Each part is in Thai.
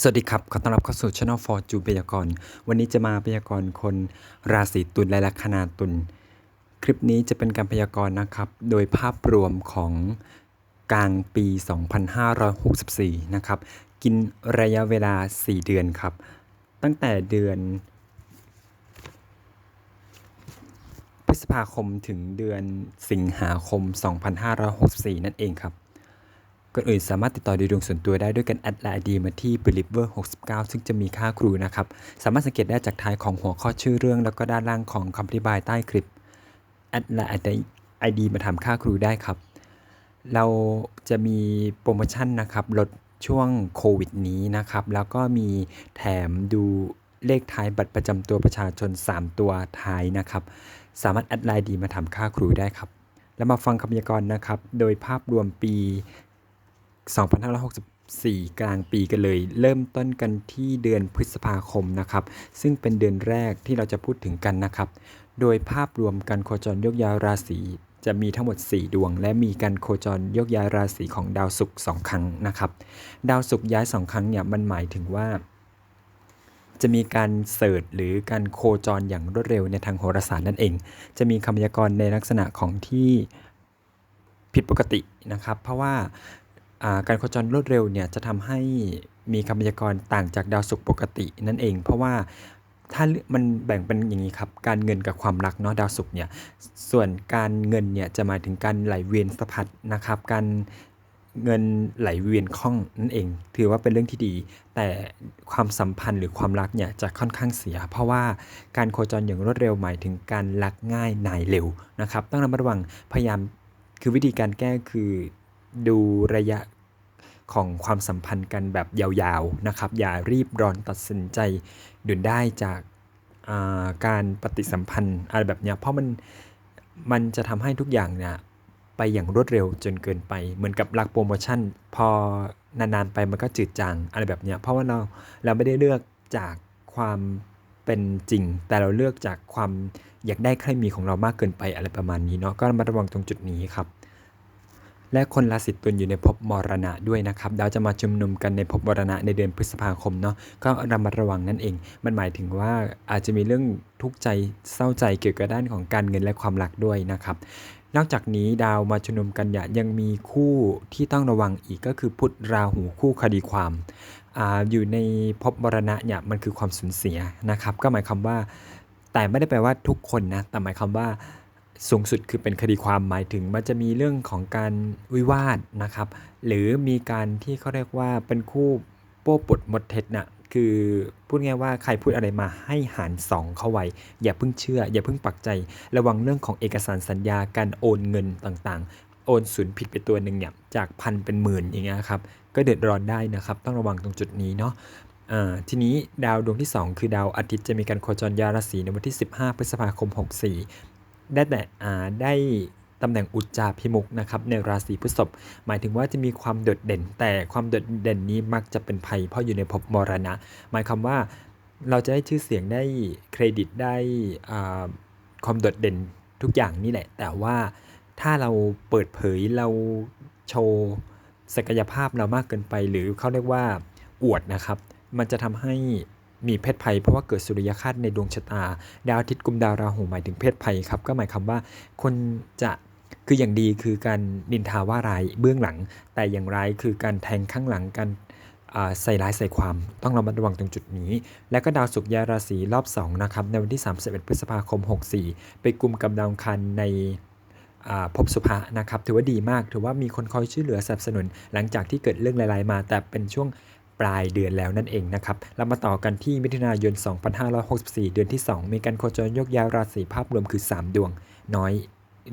สวัสดีครับ ขอต้อนรับเข้าสู่ Channel for จูพยากรณ์วันนี้จะมาพยากรณ์คนราศีตุลและลัคนาตุล คลิปนี้จะเป็นการพยากรณ์นะครับ โดยภาพรวมของกลางปี 2564 นะครับ กินระยะเวลา 4 เดือนครับ ตั้งแต่เดือน พฤษภาคมถึงเดือนสิงหาคม 2564 นั่นเองครับ ก่อนอื่นสามารถติดต่อดูดวงส่วนตัวได้ด้วยกันแอดไลน์ดีมาที่ believer 69ซึ่งจะมีค่าครูนะครับ สามารถสังเกตได้จากท้ายของหัวข้อชื่อเรื่อง แล้วก็ด้านล่างของคำอธิบายใต้คลิปแอดไลน์ไอดีมาทำค่าครูได้ครับ เราจะมีโปรโมชั่นนะครับลดช่วงโควิดนี้นะครับ แล้วก็มีแถมดูเลขท้ายบัตรประจำตัวประชาชน 3 ตัวท้ายนะครับ สามารถแอดไลน์ดีมาทำค่าครูได้ครับ แล้วมาฟังคำพยากรณ์นะครับ โดยภาพรวมปี 2564 กลางปีกันเลย เริ่มต้นกันที่เดือนพฤษภาคมนะครับ ซึ่งเป็นเดือนแรกที่เราจะพูดถึงกันนะครับ โดยภาพรวมการโคจรยกย้ายราศีจะมีทั้งหมด 4 ดวง และมีการโคจรยกย้ายราศีของดาวศุกร์2ครั้งนะครับ ดาวศุกร์ย้าย 2 ครั้งเนี่ยมันหมายถึงว่า จะมีการเสิร์ชหรือการโคจรอย่างรวดเร็วในทางโหราศาสตร์นั่นเอง จะมีคำพยากรณ์ในลักษณะของที่ผิดปกตินะครับ เพราะว่าอ่า การโคจรรวดเร็วเนี่ยจะทำให้มีคำพยากรณ์ต่างจากดาวศุกร์ปกตินั่นเอง เพราะว่าถ้ามันแบ่งเป็นอย่างนี้ครับ การเงินกับความรักเนาะดาวศุกร์เนี่ยส่วนการเงินเนี่ยจะหมายถึงการไหลเวียนสะพัดนะครับ การเงินไหลเวียนคล่องนั่นเอง ถือว่าเป็นเรื่องที่ดี แต่ความสัมพันธ์หรือความรักเนี่ยจะค่อนข้างเสีย เพราะว่าการโคจรอย่างรวดเร็วหมายถึงการรักง่ายนายเร็วนะครับ ต้องระมัดระวังพยายามคือวิธีการแก้คือดูระยะ ของความสัมพันธ์กันแบบยาวๆนะครับ อย่ารีบร้อนตัดสินใจด่วนได้จากาการปฏิสัมพันธ์อะไรแบบเนี้ยเพราะมันมันจะทำให้ทุกอย่างเนี่ยไปอย่างรวดเร็วจนเกินไป เหมือนกับรักโปรโมชั่น พอนานๆไปมันก็จืดจางอะไรแบบเนี้ยเพราะว่าเราเราไม่ได้เลือกจากความเป็นจริง แต่เราเลือกจากความอยากได้ใครมีของเรามากเกินไปอะไรประมาณนี้เนาะก็ระมัดระวังตรงจุดนี้ครับ และคนราศีตุลอยู่ในภพมรณะด้วยนะครับดาวจะมาชุมนุมกันในภพมรณะในเดือนพฤษภาคมเนาะก็ระมัดระวังนั่นเอง มันหมายถึงว่าอาจจะมีเรื่องทุกข์ใจเศร้าใจเกี่ยวกับด้านของการเงินและความรักด้วยนะครับนอกจากนี้ดาวมาชุมนุมกันเนี่ยยังมีคู่ที่ต้องระวังอีกก็คือพุธราหูคู่คดีความอาอยู่ในภพมรณะเนี่ยมันคือความสูญเสียนะครับ ก็หมายความว่า แต่ไม่ได้แปลว่าทุกคนนะแต่หมายความว่า สูงสุดคือเป็นคดีความหมายถึงมันจะมีเรื่องของการวิวาทนะครับ หรือมีการที่เขาเรียกว่าเป็นคู่โป้ปดมดเท็จน่ะคือพูดง่ายว่าใครพูดอะไรมาให้หารสองเข้าไว้ อย่าเพิ่งเชื่อ อย่าเพิ่งปักใจ ระวังเรื่องของเอกสารสัญญาการโอนเงินต่างๆ โอนศูนย์ผิดไปตัวหนึ่งเนี่ยจากพันเป็นหมื่นอย่างเงี้ยครับก็เดือดร้อนได้นะครับต้องระวังตรงจุดนี้เนาะทีนี้ดาวดวงที่ 2 คือดาวอาทิตย์จะมีการโคจรยาราศีในวันที่ 15 พฤษภาคม 64 ได้แต่อ่าได้ตำแหน่งอุจจาพิมุกนะครับในราศีพฤษภหมายถึงว่าจะมีความโดดเด่น แต่ความโดดเด่นนี้มักจะเป็นภัยเพราะอยู่ในภพมรณะ หมายความว่าเราจะได้ชื่อเสียงได้เครดิตได้อ่าความโดดเด่นทุกอย่างนี่แหละ แต่ว่าถ้าเราเปิดเผยเราโชว์ศักยภาพเรามากเกินไป หรือเขาเรียกว่าอวดนะครับ มันจะทำให้ มีเพศภัยเพราะว่าเกิดสุริยคาตในดวงชะตา ดาวอาทิตย์กุมดาวราหูหมายถึงเพศภัยครับ ก็หมายความว่าคนจะคืออย่างดีคือการนินทาว่าร้ายเบื้องหลัง แต่อย่างร้ายคือการแทงข้างหลังการใส่ร้ายใส่ความต้องระมัดระวังตรงจุดนี้ และก็ดาวศุกร์ย้ายราศีรอบ2นะครับในวันที่ 31 พฤษภาคม 64 ไปกลุ่มกับดาวอังคารในอ่าภพสุภะนะครับถือว่าดีมาก ถือว่ามีคนคอยช่วยเหลือสนับสนุนหลังจากที่เกิดเรื่องหลายๆมา แต่เป็นช่วง ปลายเดือนแล้วนั่นเองนะครับ เรามาต่อกันที่มิถุนายน 2564 เดือนที่ 2 มีการโคจรยกย้ายราศีภาพรวมคือ 3 ดวงน้อย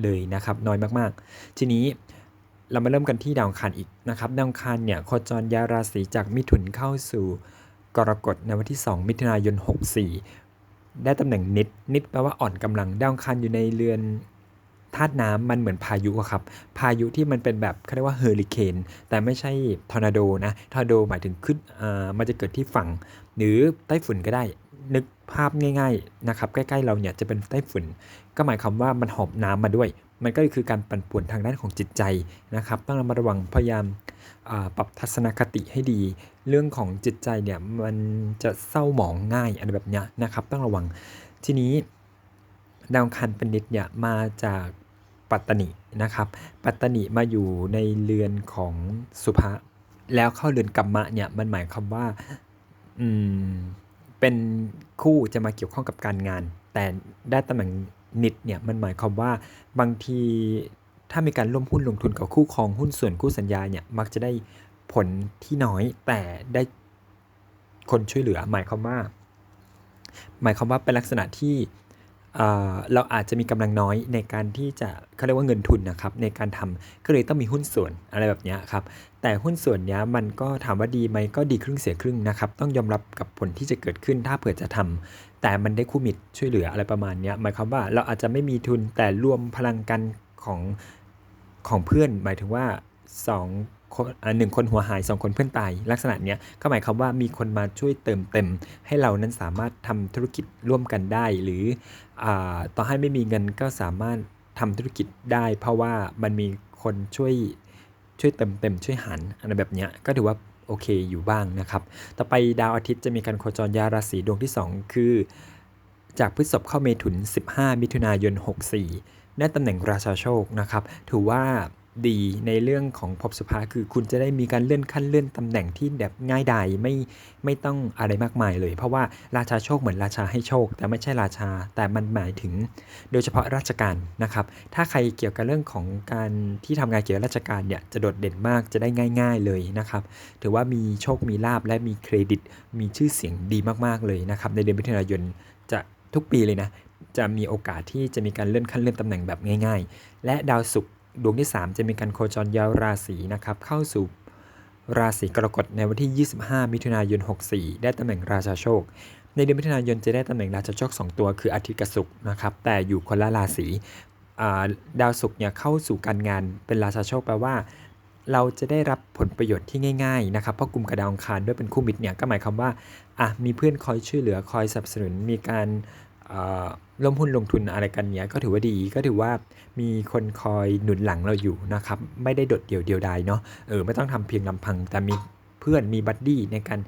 เลยนะครับ น้อยมากๆ ทีนี้เรามาเริ่มกันที่ดาวอังคารอีกนะครับ ดาวอังคารเนี่ยโคจรย้ายราศีจากมิถุนเข้าสู่กรกฎในวันที่ 2 มิถุนายน 64 ได้ตำแหน่งนิดนิดแปลว่าอ่อนกำลังดาวอังคารอยู่ในเรือน ธาตุน้ำมันเหมือนพายุครับ พายุที่มันเป็นแบบเขาเรียกว่าเฮอริเคนแต่ไม่ใช่ทอร์นาโดนะทอร์นาโดหมายถึงขึ้นอ่ามันจะเกิดที่ฝั่ง หรือไต้ฝุ่นก็ได้ นึกภาพง่ายๆนะครับใกล้ๆเราเนี่ยจะเป็นไต้ฝุ่น ก็หมายความว่ามันหอบน้ำมาด้วย มันก็คือการปั่นป่วนทางด้านของจิตใจนะครับ ต้องระมัดระวังพยายามปรับทัศนคติให้ดี เรื่องของจิตใจเนี่ยมันจะเศร้าหมองง่ายอะไรแบบเนี้ยนะครับ ต้องระวังทีนี้ดาวคันเป็นนิดเนี่ยมาจาก ปัตตนินะครับ ปัตตนิมาอยู่ในเรือนของสุภะแล้วเข้าเรือนกัมมะเนี่ยมันหมายความว่าอืมเป็นคู่จะมาเกี่ยวข้องกับการงาน แต่ได้ตำแหน่งนิดเนี่ยมันหมายความว่าบางทีถ้ามีการร่วมหุ้นลงทุนกับคู่ครองหุ้นส่วนคู่สัญญาเนี่ยมักจะได้ผลที่น้อยแต่ได้คนช่วยเหลือ หมายความว่า หมายความว่าเป็นลักษณะที่ เราอาจจะมีกำลังน้อยในการที่จะเขาเรียกว่าเงินทุนนะครับในการทำก็เลยต้องมีหุ้นส่วนอะไรแบบนี้ครับแต่หุ้นส่วนนี้มันก็ถามว่าดีไหมก็ดีครึ่งเสียครึ่งนะครับต้องยอมรับกับผลที่จะเกิดขึ้นถ้าเผื่อจะทำแต่มันได้คู่มิตรช่วยเหลืออะไรประมาณนี้หมายความว่าเราอาจจะไม่มีทุนแต่รวมพลังกันของของเพื่อน หมายถึงว่าสอง หนึ่งคนหัวหายสองคนเพื่อนตาย ลักษณะเนี้ยก็หมายความว่ามีคนมาช่วยเติมเต็ม ให้เรานั้นสามารถทำธุรกิจร่วมกันได้ หรืออต่อให้ไม่มีเงินก็สามารถทำธุรกิจได้ เพราะว่ามันมีคนช่วยช่วยเติมเต็มช่วยหันอะไรแบบเนี้ยก็ถือว่าโอเคอยู่บ้างนะครับ ต่อไปดาวอาทิตย์จะมีการโคจรยาราศีดวงที่ 2 คือ จากพฤษภเข้าเมถุน 15 มิถุนายน 64 ได้ตำแหน่งราชาโชคนะครับ ถือว่า ดีในเรื่องของภพสุภาคือคุณจะได้มีการเลื่อนขั้นเลื่อนตำแหน่งที่แบบง่ายดายไม่ไม่ต้องอะไรมากมายเลย เพราะว่าราชาโชคเหมือนราชาให้โชค แต่ไม่ใช่ราชา แต่มันหมายถึง โดยเฉพาะราชการนะครับ ถ้าใครเกี่ยวกับเรื่องของการที่ทำงานเกี่ยวกับราชการเนี่ยจะโดดเด่นมากจะได้ง่าย ๆเลยนะครับ ถือว่ามีโชคมีลาบและมีเครดิต มีชื่อเสียงดีมากๆเลยนะครับในเดือนมิถุนายนจะทุกปีเลยนะจะมีโอกาสที่จะมีการเลื่อนขั้นเลื่อนตำแหน่งแบบง่าย ๆ และดาวศุกร์ ดวงที่ 3 จะมีการโคจรย้ายราศีนะครับเข้าสู่ราศีกรกฎในวันที่ 25 มิถุนายน 64 ได้ตำแหน่งราชาโชค ในเดือนมิถุนายนจะได้ตำแหน่งราชาโชค 2 ตัวคืออาทิตย์กับศุกร์นะครับแต่อยู่คนละราศีาดาวศุกร์เนี่ยเข้าสู่การงานเป็นราชาโชคแปลว่า เราจะได้รับผลประโยชน์ที่ง่ายๆนะครับเพราะกลุ่มกระดาวอังคารด้วยเป็นคู่มิตรเนี่ยก็หมายความว่าอะมีเพื่อนคอยช่วยเหลือคอยสนับสนุนมีการ ร่วมหุ้นลงทุนอะไรกันเนี้ยก็ถือว่าดีก็ถือว่ามีคนคอยหนุนหลังเราอยู่นะครับ ไม่ได้โดดเดี่ยวเดียวดายเนาะเออไม่ต้องทำเพียงลำพัง แต่มีเพื่อนมีบัดดี้ในการ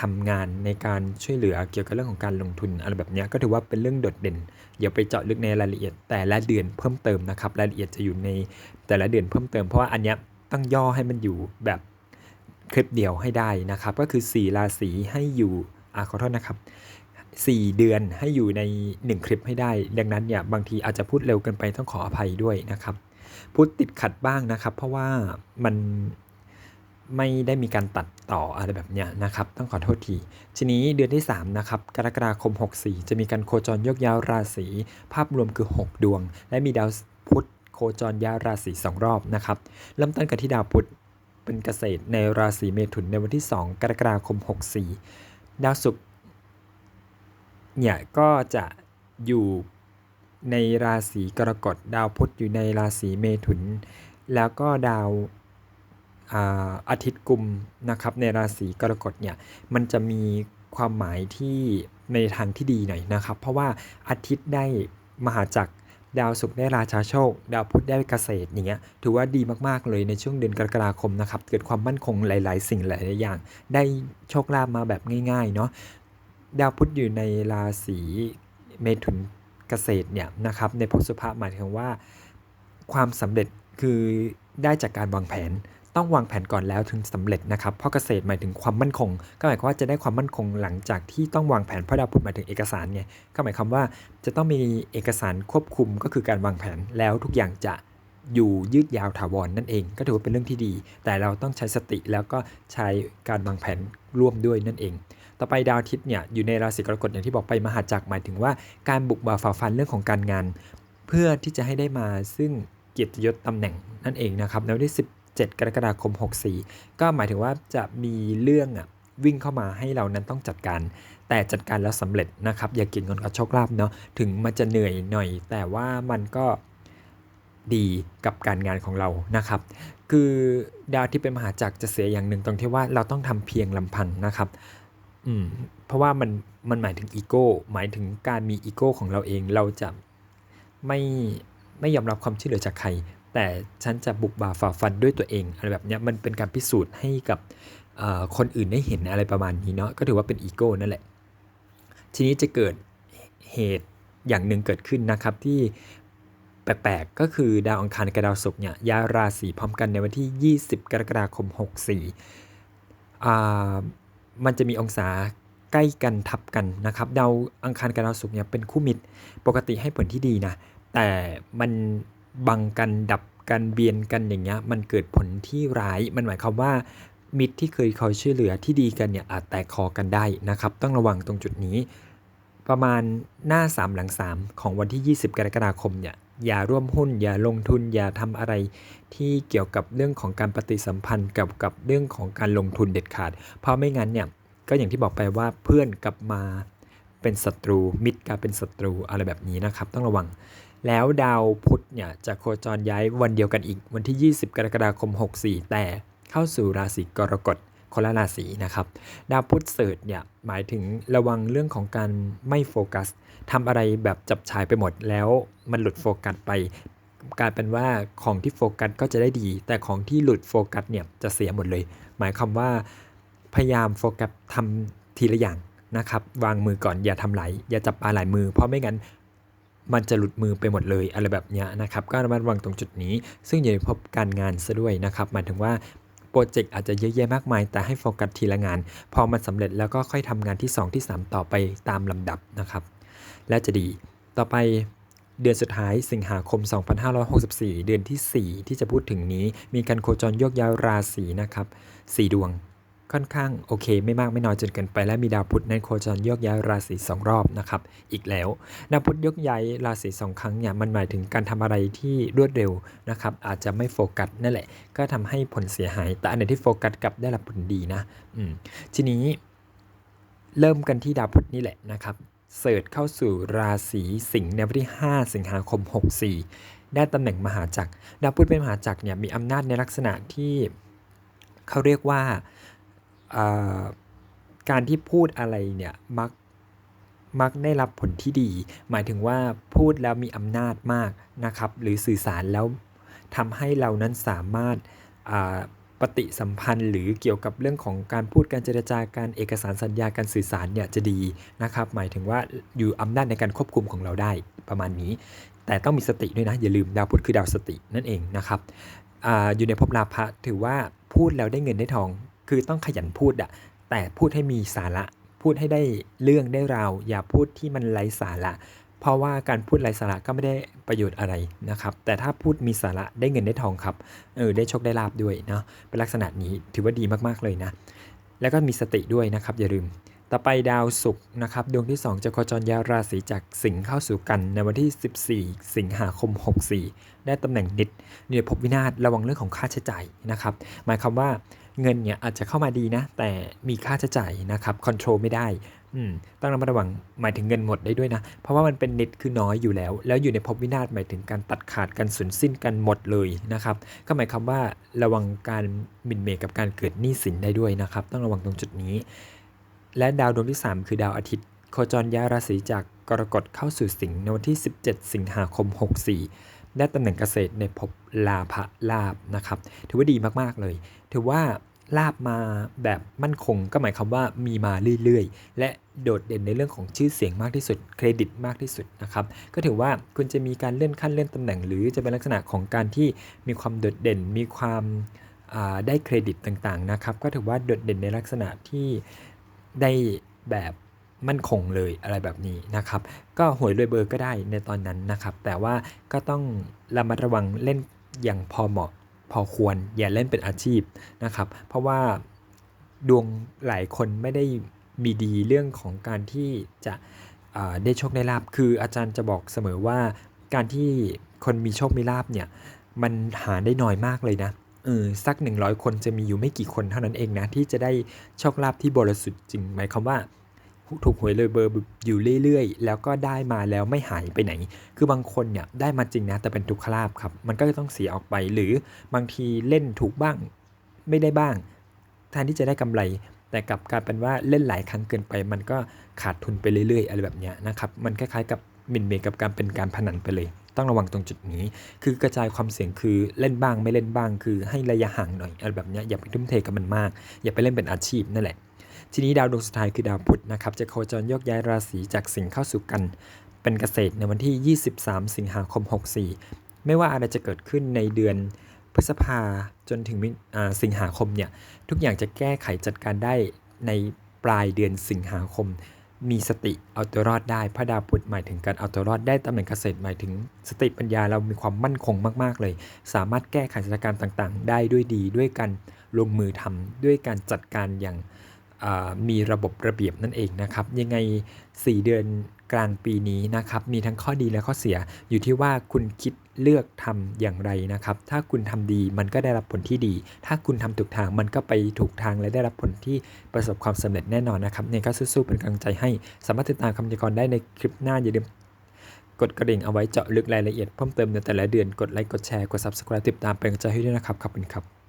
ทำงานในการช่วยเหลือเกี่ยวกับเรื่องของการลงทุนอะไรแบบเนี้ยก็ถือว่าเป็นเรื่องโดดเด่น เดี๋ยวไปเจาะลึกในรายละเอียด แต่ละเดือนเพิ่มเติมนะครับรายละเอียดจะอยู่ในแต่ละเดือนเพิ่มเติมเพราะว่าอันเนี้ยต้องย่อให้มันอยู่แบบคลิปเดียวให้ได้นะครับ ก็คือ 4 ราศีให้อยู่อ่าขอโทษนะครับ 4 เดือนให้อยู่ใน 1 คลิปให้ได้ ดังนั้นเนี่ยบางทีอาจจะพูดเร็วเกินไปต้องขออภัยด้วยนะครับ พูดติดขัดบ้างนะครับ เพราะว่ามันไม่ได้มีการตัดต่ออะไรแบบเนี้ยนะครับ ต้องขอโทษที ทีนี้เดือนที่ 3 นะครับ กรกฎาคม 64 จะมีการโคจรยกย้ายราศี ภาพรวมคือ 6 ดวง และมีดาวพุธโคจรย้ายราศี2รอบนะครับเริ่มต้นกันที่ดาวพุธเป็นเกษตรในราศีเมถุนในวันที่ 2 กรกฎาคม 64 ดาวศุกร์ เนี่ยก็จะอยู่ในราศีกรกฎดาวพุธอยู่ในราศีเมถุน แล้วก็ดาวอาอาทิตย์กุมนะครับในราศีกรกฎเนี่ยมันจะมีความหมายที่ในทางที่ดีหน่อยนะครับ เพราะว่าอาทิตย์ได้มหาจักรดาวศุกร์ได้ราชาโชค ดาวพุธได้เกษตรอย่างเงี้ยถือว่าดีมากๆเลยในช่วงเดือนกรกฎาคมนะครับ เกิดความมั่นคงหลาย ๆ สิ่งหลาย ๆ อย่าง ได้โชคลาภมาแบบง่าย ๆ เนาะ ดาวพุธอยู่ในราศีเมถุนเกษตรเนี่ยนะครับในพสุภาหมายถึงว่า ความสำเร็จคือได้จากการวางแผนต้องวางแผนก่อนแล้วถึงสำเร็จนะครับเพราะเกษตรหมายถึงความมั่นคง ก็หมายความว่าจะได้ความมั่นคงหลังจากที่ต้องวางแผนเพราะดาวพุธหมายถึงเอกสารไงก็หมายความว่าจะต้องมีเอกสารควบคุมก็คือการวางแผนแล้วทุกอย่างจะอยู่ยืดยาวถาวรนนั่นเอง ก็ถือว่าเป็นเรื่องที่ดี แต่เราต้องใช้สติแล้วก็ใช้การวางแผนร่วมด้วยนั่นเอง ต่อไปดาวอาทิตย์เนี่ยอยู่ในราศีกรกฎอย่างที่บอกไปมหาจักรหมายถึงว่าการบุกบ่าฝ่าฟันเรื่องของการงาน เพื่อที่จะให้ได้มาซึ่งเกียรติยศตำแหน่งนั่นเองนะครับในวันที่17กรกฎาคม 64 ก็หมายถึงว่าจะมีเรื่องอะวิ่งเข้ามาให้เรานั้นต้องจัดการ แต่จัดการแล้วสำเร็จนะครับ อย่าเกินเงินกับโชคลาภเนาะถึงมันจะเหนื่อยหน่อย แต่ว่ามันก็ดีกับการงานของเรานะครับ คือดาวที่เป็นมหาจักรจะเสียอย่างหนึ่งตรงที่ว่าเราต้องทำเพียงลำพังนะครับ อืมเพราะว่ามันมันหมายถึงอีโก้หมายถึงการมีอีโก้ของเราเองเราจะไม่ไม่ยอมรับความช่วยเหลือจากใคร แต่ฉันจะบุกบ่าฝ่าฟันด้วยตัวเองอะไรแบบเนี้ยมันเป็นการพิสูจน์ให้กับคนอื่นได้เห็นอะไรประมาณนี้เนาะก็ถือว่าเป็นอีโก้นั่นแหละ ทีนี้จะเกิดเหตุอย่างหนึ่งเกิดขึ้นนะครับที่แปลกๆ ก็คือดาวอังคารกับดาวศุกร์เนี่ยย้ายราศีพร้อมกันในวันที่ 20 กรกฎาคม 64อ่า มันจะมีองศาใกล้กันทับกันนะครับดาวอังคารกับดาวศุกร์เนี่ยเป็นคู่มิตรปกติให้ผลที่ดีนะ แต่มันบังกันดับกันเบียนกันอย่างเงี้ยมันเกิดผลที่ร้ายมันหมายความว่ามิตรที่เคยคอยช่วยเหลือที่ดีกันเนี่ยอาจแตกคอกันได้นะครับ ต้องระวังตรงจุดนี้ ประมาณหน้า 3 หลัง 3 ของวันที่ 20 กรกฎาคมเนี่ย อย่าร่วมหุ้น อย่าลงทุน อย่าทำอะไรที่เกี่ยวกับเรื่องของการปฏิสัมพันธ์กับกับเรื่องของการลงทุนเด็ดขาด เพราะไม่งั้นเนี่ยก็อย่างที่บอกไปว่าเพื่อนกลับมาเป็นศัตรู มิตรกลายเป็นศัตรูอะไรแบบนี้นะครับ ต้องระวัง แล้วดาวพุธเนี่ยจะโคจรย้ายวันเดียวกันอีกวันที่ 20 กรกฎาคม 64 แต่เข้าสู่ราศีกรกฎ คนละราศีนะครับดาวพุธเสริฐเนี่ยหมายถึงระวังเรื่องของการไม่โฟกัสทำอะไรแบบจับฉายไปหมดแล้วมันหลุดโฟกัสไปกลายเป็นว่าของที่โฟกัสก็จะได้ดี แต่ของที่หลุดโฟกัสเนี่ยจะเสียหมดเลย หมายความว่าพยายามโฟกัสทำทีละอย่างนะครับ วางมือก่อนอย่าทำหลายอย่าจับปลาหลายมือ เพราะไม่งั้นมันจะหลุดมือไปหมดเลยอะไรแบบนี้นะครับ ก็ระมัดระวังตรงจุดนี้ ซึ่งอย่าพบการงานซะด้วยนะครับหมายถึงว่า โปรเจกต์อาจจะเยอะแยะมากมาย แต่ให้โฟกัสทีละงาน พอมันสำเร็จแล้วก็ค่อยทำงานที่ 2 ที่ 3 ต่อไปตามลำดับนะครับ และจะดีต่อไปเดือนสุดท้ายสิงหาคม 2564 เดือนทีสี่4 ที่จะพูดถึงนี้มีการโคจรโยกย้ายราศีนะครับ 4 ดวง ค่อนข้างโอเค ไม่มากไม่น้อยจนเกินไป และมีดาวพุธในโคจรโยกย้ายราศีสองรอบนะครับอีกแล้วดาวพุธยกย้ายราศีสองครั้งเนี่ยมันหมายถึงการทำอะไรที่รวดเร็วนะครับอาจจะไม่โฟกัสนั่นแหละ ก็ทำให้ผลเสียหาย แต่อันไหนที่โฟกัสกลับได้รับผลดีนะอืมทีนี้เริ่มกันที่ดาวพุธนี่แหละนะครับเสิร์ชเข้าสู่ราศีสิงห์ในวันที่ 5 สิงหาคม 64 ได้ตำแหน่งมหาจักร ดาวพุธเป็นมหาจักรเนี่ยมีอำนาจในลักษณะที่เขาเรียกว่า การที่พูดอะไรเนี่ยมักมักได้รับผลที่ดี หมายถึงว่าพูดแล้วมีอำนาจมากนะครับ หรือสื่อสารแล้วทำให้เรานั้นสามารถปฏิสัมพันธ์ หรือเกี่ยวกับเรื่องของการพูดการเจรจาการเอกสารสัญญาการสื่อสารเนี่ยจะดีนะครับ หมายถึงว่าอยู่อำนาจในการควบคุมของเราได้ประมาณนี้ แต่ต้องมีสติด้วยนะ อย่าลืมดาวพุธคือดาวสตินั่นเองนะครับออยู่ในภพลาภะถือว่าพูดแล้วได้เงินได้ทอง คือต้องขยันพูดอะแต่พูดให้มีสาระ พูดให้ได้เรื่องได้ราว อย่าพูดที่มันไร้สาระ เพราะว่าการพูดไร้สาระก็ไม่ได้ประโยชน์อะไรนะครับ แต่ถ้าพูดมีสาระได้เงินได้ทองครับ เออได้โชคได้ลาบด้วยเนาะ เป็นลักษณะนี้ถือว่าดีมากๆเลยนะ แล้วก็มีสติด้วยนะครับอย่าลืม ต่อไปดาวศุกร์นะครับดวงที่ 2 จะโคจรย้ายราศีจากสิงห์เข้าสู่กัน ในวันที่ 14 สิงหาคม 64 ได้ตำแหน่งนิดเนี่ยพบวินาศระวังเรื่องของค่าใช้จ่ายนะครับหมายความว่าเงินเนี่ยอาจจะเข้ามาดีนะ แต่มีค่าใช้จ่ายนะครับคอนโทรลไม่ได้อืมต้องระมัดระวังหมายถึงเงินหมดได้ด้วยนะ เพราะว่ามันเป็นนิดคือน้อยอยู่แล้ว แล้วอยู่ในภพวินาศหมายถึงการตัดขาดการสูญสิ้นกันหมดเลยนะครับ ก็หมายความว่าระวังการหมิ่นเมกับการเกิดหนี้สินได้ด้วยนะครับ ต้องระวังตรงจุดนี้ และดาวดวงที่ 3 คือดาวอาทิตย์ โคจรย้ายราศีจากกรกฎเข้าสู่สิงห์ในวันที่ 17 สิงหาคม 64 ได้ตำแหน่งเกษตรในภพลาภลาบนะครับ ถือว่าดีมากๆเลย ถือว่าลาบมาแบบมั่นคงก็หมายความว่ามีมาเรื่อยๆ และโดดเด่นในเรื่องของชื่อเสียงมากที่สุด เครดิตมากที่สุดนะครับก็ถือว่าคุณจะมีการเลื่อนขั้นเลื่อนตำแหน่ง หรือจะเป็นลักษณะของการที่มีความโดดเด่น มีความได้เครดิตต่างๆนะครับก็ถือว่าโดดเด่นในลักษณะที่ ได้แบบมั่นคงเลยอะไรแบบนี้นะครับ ก็หวยรวยเบอร์ก็ได้ในตอนนั้นนะครับ แต่ว่าก็ต้องระมัดระวังเล่นอย่างพอเหมาะพอควรอย่าเล่นเป็นอาชีพนะครับ เพราะว่าดวงหลายคนไม่ได้มีดีเรื่องของการที่จะได้โชคได้ลาบคืออาจารย์จะบอกเสมอว่าการที่คนมีโชคมีลาบเนี่ยมันหาได้น้อยมากเลยนะ เออสัก 100 คนจะมีอยู่ไม่กี่คนเท่านั้นเองนะ ที่จะได้โชคลาภที่บริสุทธิ์จริง หมายความว่าถูกหวยเลยเบอร์อยู่เรื่อยๆ แล้วก็ได้มาแล้วไม่หายไปไหน คือบางคนเนี่ยได้มาจริงนะ แต่เป็นทุกขลาบครับ มันก็ต้องเสียออกไป หรือบางทีเล่นถูกบ้าง ไม่ได้บ้างแทนที่จะได้กำไร แต่กลับกลายเป็นว่าเล่นหลายครั้งเกินไป มันก็ขาดทุนไปเรื่อยๆ อะไรแบบเนี้ยนะครับ มันคล้ายๆกับมินเมกับการเป็นการพนันไปเลย ต้องระวังตรงจุดนี้ คือกระจายความเสี่ยงคือเล่นบ้างไม่เล่นบ้าง คือให้ระยะห่างหน่อยอะไรแบบนี้อย่าไปทุ่มเทกับมันมาก อย่าไปเล่นเป็นอาชีพนั่นแหละทีนี้ดาวดวงสุดท้ายคือดาวพุธนะครับจะโคจรยกย้ายราศีจากสิงห์เข้าสู่กัน เป็นเกษตรในวันที่ 23 สิงหาคม 64 ไม่ว่าอะไรจะเกิดขึ้นในเดือนพฤษภาจนถึงสิงหาคมเนี่ยทุกอย่างจะแก้ไขจัดการได้ในปลายเดือนสิงหาคม มีสติเอาตัวรอดได้พระดาวพุธหมายถึงการเอาตัวรอดได้ตำแหน่งเกษตรหมายถึงสติปัญญาเรามีความมั่นคงมากๆเลย สามารถแก้ไขสถานการณ์ต่างๆ ได้ด้วยดีด้วยการลงมือทำด้วยการจัดการอย่างมีระบบระเบียบนั่นเองนะครับ ยังไง 4 เดือน กลางปีนี้นะครับ มีทั้งข้อดีและข้อเสียอยู่ที่ว่าคุณคิดเลือกทำอย่างไรนะครับ ถ้าคุณทำดีมันก็ได้รับผลที่ดี ถ้าคุณทำถูกทางมันก็ไปถูกทางและได้รับผลที่ประสบความสำเร็จแน่นอนนะครับเนี่ยก็สู้ๆเป็นกำลังใจให้สามารถติดตามคำพยากรณ์ได้ในคลิปหน้าอย่าลืมกดกระดิ่งเอาไว้เจาะลึกรายละเอียดเพิ่มเติมในแต่ละเดือนกดไลค์กดแชร์กด subscribe ติดตามเป็นกำลังใจให้ด้วยนะครับขอบคุณครับ